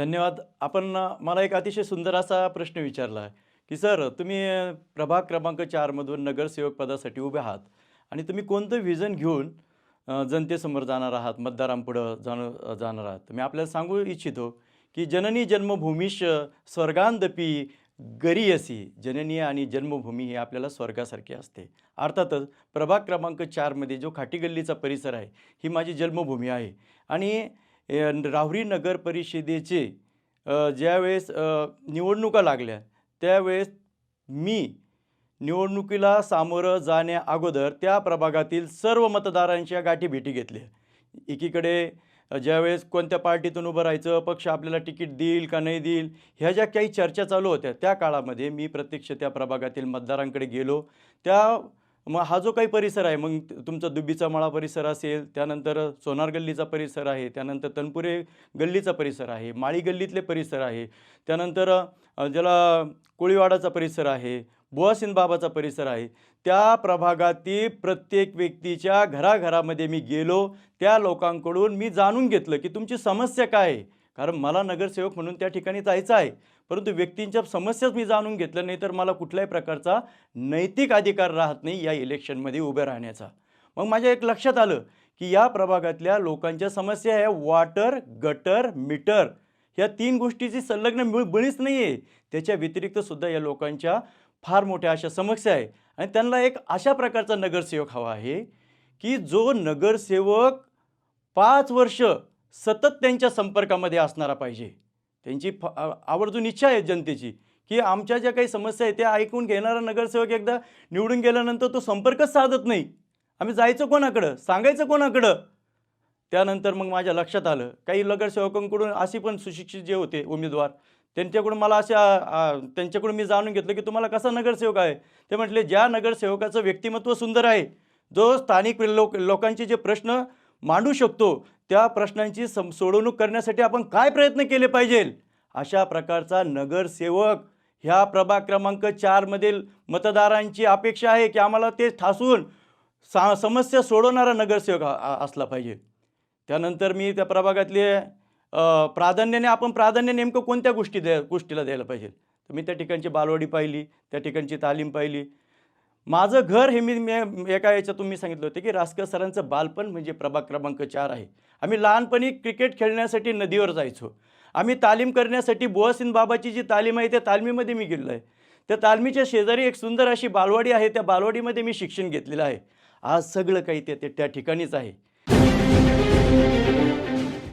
धन्यवाद. आपण मला एक अतिशय सुंदर असा प्रश्न विचारला आहे, की सर तुम्ही प्रभाग क्रमांक चारमधून नगरसेवक पदासाठी उभे आहात आणि तुम्ही कोणतं व्हिजन घेऊन जनतेसमोर जाणार आहात, मतदारांपुढं जाण जाणार आहात. मी आपल्याला सांगू इच्छितो, की जननी जन्मभूमीश स्वर्गांदपी गरीयसी. जननी आणि जन्मभूमी ही आपल्याला स्वर्गासारखी असते. अर्थातच प्रभाग क्रमांक चारमध्ये जो खाटीगल्लीचा परिसर आहे, ही माझी जन्मभूमी आहे आणि राहुरी नगर परिषदेचे ज्यावेळेस निवडणुका लागल्या, त्यावेळेस मी निवडणुकीला सामोरं जाण्या अगोदर त्या प्रभागातील सर्व मतदारांच्या गाठीभेटी घेतल्या. एकीकडे ज्यावेळेस कोणत्या पार्टीतून उभं राहायचं, पक्ष आपल्याला तिकीट देईल का नाही देईल, ह्या ज्या काही चर्चा चालू होत्या, त्या काळामध्ये मी प्रत्यक्ष त्या प्रभागातील मतदारांकडे गेलो. त्या मग हा जो काही परिसर आहे, मग तुमचा दुब्बीचा मळा परिसर असेल, त्यानंतर सोनार गल्लीचा परिसर आहे, त्यानंतर तनपुरे गल्लीचा परिसर आहे, माळी गल्लीतले परिसर आहे, त्यानंतर ज्याला कोळीवाडाचा परिसर आहे, बुवासिन बाबाचा परिसर आहे. त्या प्रभागातील प्रत्येक व्यक्तीच्या घराघरामध्ये मी गेलो. त्या लोकांकडून मी जाणून घेतलं, की तुमची समस्या काय आहे? कारण मला नगरसेवक म्हणून त्या ठिकाणी जायचं आहे. परंतु व्यक्तींच्या समस्याच मी जाणून घेतल्या नाही, तर मला कुठल्याही प्रकारचा नैतिक अधिकार राहत नाही या इलेक्शनमध्ये उभ्या राहण्याचा. मग माझ्या एक लक्षात आलं, की या प्रभागातल्या लोकांच्या समस्या ह्या वॉटर, गटर, मीटर ह्या तीन गोष्टीची संलग्न मिळ बळीच नाही आहे. त्याच्या व्यतिरिक्तसुद्धा या लोकांच्या फार मोठ्या अशा समस्या आहे आणि त्यांना एक अशा प्रकारचा नगरसेवक हवा आहे, की जो नगरसेवक पाच वर्ष सतत त्यांच्या संपर्कामध्ये असणारा पाहिजे. त्यांची फ आवर्जून इच्छा आहे जनतेची, की आमच्या ज्या काही समस्या आहेत, त्या ऐकून घेणारा नगरसेवक एकदा निवडून गेल्यानंतर तो संपर्कच साधत नाही. आम्ही जायचं कोणाकडं? सांगायचं कोणाकडं? त्यानंतर मग माझ्या लक्षात आलं, काही नगरसेवकांकडून असे पण सुशिक्षित जे होते उमेदवार, त्यांच्याकडून मला अशा त्यांच्याकडून मी जाणून घेतलं, की तुम्हाला कसा नगरसेवक आहे? ते म्हटले, ज्या नगरसेवकाचं व्यक्तिमत्व सुंदर आहे, जो स्थानिक लोक लोकांचे जे प्रश्न मांडू शकतो, त्या प्रश्नांची सम सोडवणूक करण्यासाठी आपण काय प्रयत्न केले पाहिजेल? अशा प्रकारचा नगरसेवक ह्या प्रभाग क्रमांक चारमधील मतदारांची अपेक्षा आहे, की आम्हाला ते ठासून सा समस्या सोडवणारा नगरसेवक असला पाहिजे. त्यानंतर मी त्या प्रभागातले प्राधान्याने आपण प्राधान्य नेमकं कोणत्या गोष्टी द्या गोष्टीला द्यायला पाहिजे? तर मी त्या ठिकाणची बालवाडी पाहिली, त्या ठिकाणची तालीम पाहिली. माझं घर हे मी एका याच्यातून मी सांगितलं होतं, की रासकर सरांचं बालपण म्हणजे प्रभाग क्रमांक चार आहे. आम्ही लहानपणी क्रिकेट खेळण्यासाठी नदीवर जायचो. आम्ही तालीम करण्यासाठी बुवासिन बाबाची जी तालीम आहे, त्या तालमीमध्ये मी गेलेलो आहे. त्या तालमीच्या शेजारी एक सुंदर अशी बालवाडी आहे. त्या बालवाडीमध्ये मी शिक्षण घेतलेलं आहे. आज सगळं काही ते ते त्या ठिकाणीच आहे.